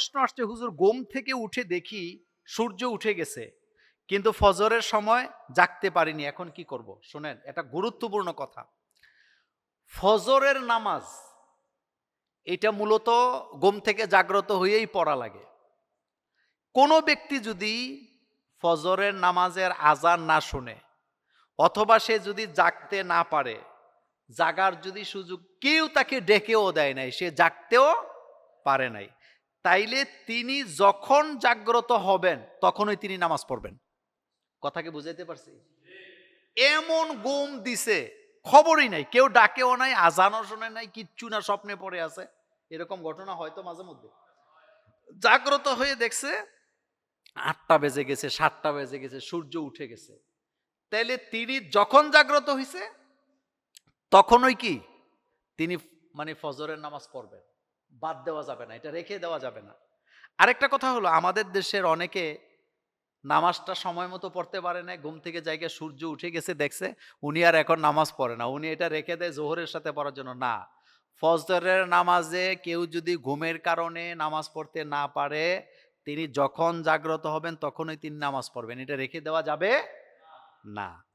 প্রশ্ন আসছে, হুজুর, ঘুম থেকে উঠে দেখি সূর্য উঠে গেছে, কিন্তু ফজরের সময় জাগতে পারিনি, এখন কি করব? শোনেন, এটা গুরুত্বপূর্ণ কথা। ফজরের নামাজ, এটা মূলত ঘুম থেকে জাগ্রত হয়েই পড়া লাগে। কোনো ব্যক্তি যদি ফজরের নামাজের আজান না শুনে, অথবা সে যদি জাগতে না পারে, জাগার যদি সুযোগ কেউ তাকে ডেকেও দেয় নাই, সে জাগতেও পারে নাই। তাইলে তিনি যখন জাগ্রত হবেন, তখনই তিনি নামাজ পড়বেন। কথাকে বুঝাইতে পারছি? এমন গুম দিছে, খবরই নাই, কেউ ডাকেও নাই, আজানও শোনে নাই, কিচ্ছু না, স্বপ্নে পড়ে আছে। এরকম ঘটনা হয়তো মাঝে মধ্যে। জাগ্রত হয়ে দেখছে, আটটা বেজে গেছে, সাতটা বেজে গেছে, সূর্য উঠে গেছে। তাইলে তিনি যখন জাগ্রত হয়েছে তখনই কি? তিনি মানে ফজরের নামাজ পড়বেন। বাদ দেওয়া যাবে না, এটা রেখে দেওয়া যাবে না। আরেকটা কথা হলো, আমাদের দেশের অনেকে নামাজটা সময় মতো পড়তে পারে না ঘুম থেকে জায়গা সূর্য উঠে গেছে দেখছে, উনি আর এখন নামাজ পড়ে না, উনি এটা রেখে দেয় জোহরের সাথে পড়ার জন্য। না, ফজরের নামাজে কেউ যদি ঘুমের কারণে নামাজ পড়তে না পারে, তিনি যখন জাগ্রত হবেন তখনই তিনি নামাজ পড়বেন, এটা রেখে দেওয়া যাবে না।